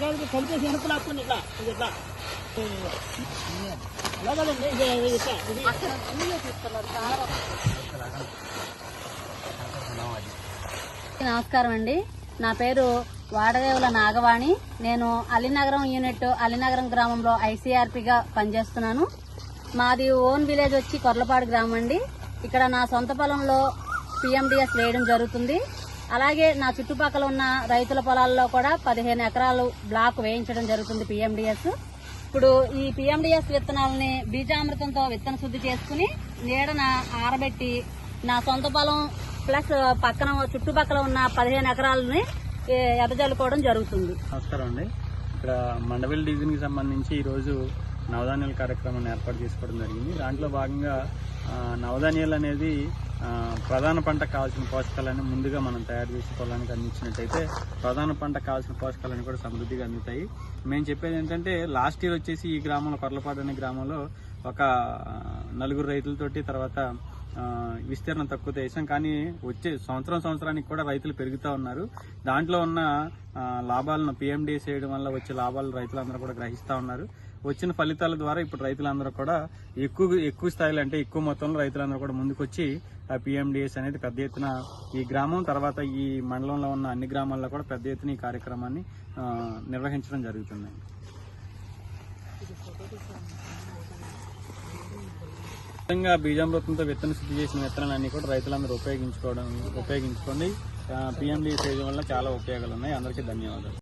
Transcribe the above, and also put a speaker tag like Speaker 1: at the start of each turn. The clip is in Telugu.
Speaker 1: కలిపేసి వెనక లాక్కుని ఇట్లా
Speaker 2: నమస్కారం అండి. నా పేరు వాడదేవుల నాగవాణి. నేను అలీనగరం యూనిట్ అలీనగరం గ్రామంలో ఐసీఆర్పిగా పనిచేస్తున్నాను. మాది ఓన్ విలేజ్ వచ్చి కొర్లపాడు గ్రామం అండి. ఇక్కడ నా సొంత పొలంలో పిఎండిఎస్ వేయడం జరుగుతుంది. అలాగే నా చుట్టుపక్కల ఉన్న రైతుల పొలాల్లో కూడా పదిహేను ఎకరాలు బ్లాక్ వేయించడం జరుగుతుంది పిఎండిఎస్. ఇప్పుడు ఈ పిఎండిఎస్ విత్తనాలని బీజామృతంతో విత్తన శుద్ధి చేసుకుని నీడన ఆరబెట్టి నా సొంత పొలం ప్లస్ పక్కన చుట్టుపక్కల ఉన్న పదిహేను ఎకరాలని ఎదజల్లుకోవడం జరుగుతుంది.
Speaker 3: నమస్కారం అండి. ఇక్కడ మండవెల్ డివిజన్కి సంబంధించి ఈరోజు నవధాన్యాల కార్యక్రమాన్ని ఏర్పాటు చేసుకోవడం జరిగింది. దాంట్లో భాగంగా నవధాన్యాలు అనేది ప్రధాన పంట కావాల్సిన పోషకాలని ముందుగా మనం తయారు చేసి పొలానికి అందించినట్టయితే ప్రధాన పంట కావాల్సిన పోషకాలని కూడా సమృద్ధిగా అందుతాయి. మేము చెప్పేది ఏంటంటే లాస్ట్ ఇయర్ వచ్చేసి ఈ గ్రామంలో కొర్లపాడు అనే గ్రామంలో ఒక నలుగురు రైతులతోటి తర్వాత విస్తీర్ణం తక్కువ దేశం కానీ వచ్చే సంవత్సరం సంవత్సరానికి కూడా రైతులు పెరుగుతూ ఉన్నారు. దాంట్లో ఉన్న లాభాలను పిఎండి చేయడం వల్ల వచ్చే లాభాలు రైతులందరూ కూడా గ్రహిస్తూ ఉన్నారు. వచ్చిన ఫలితాల ద్వారా ఇప్పుడు రైతులందరూ కూడా ఎక్కువ ఎక్కువ స్థాయిలో అంటే ఎక్కువ మొత్తంలో రైతులందరూ కూడా ముందుకొచ్చి ఆ పిఎండిఎస్ అనేది పెద్ద ఎత్తున ఈ గ్రామం తర్వాత ఈ మండలంలో ఉన్న అన్ని గ్రామాల్లో కూడా పెద్ద ఎత్తున ఈ కార్యక్రమాన్ని నిర్వహించడం జరుగుతుంది. విధంగా బీజామృతంతో విత్తన శుద్ధి చేసిన విత్తనాలన్నీ కూడా రైతులందరూ ఉపయోగించుకోవడం ఉపయోగించుకోండి పిఎండి సేజ్ వల్ల చాలా ఉపయోగాలు ఉన్నాయి. అందరికీ ధన్యవాదాలు.